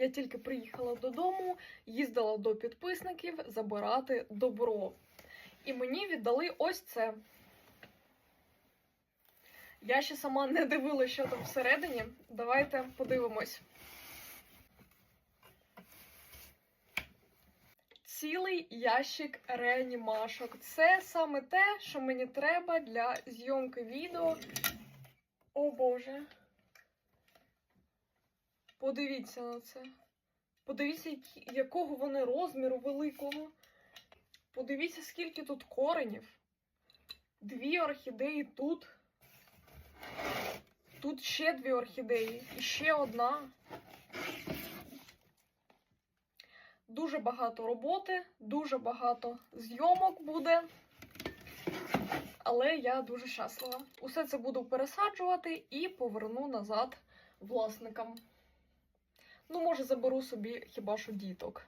Я тільки приїхала додому, їздила до підписників забирати добро. І мені віддали ось це. Я ще сама не дивилася, що там всередині. Давайте подивимось. Цілий ящик реанімашок. Це саме те, що мені треба для зйомки відео. О Боже. Подивіться на це. Подивіться, якого вони розміру великого. Подивіться, скільки тут коренів. Дві орхідеї тут. Тут ще дві орхідеї. І ще одна. Дуже багато роботи, дуже багато зйомок буде. Але я дуже щаслива. Усе це буду пересаджувати і поверну назад власникам. Ну, може, заберу собі хіба що діток.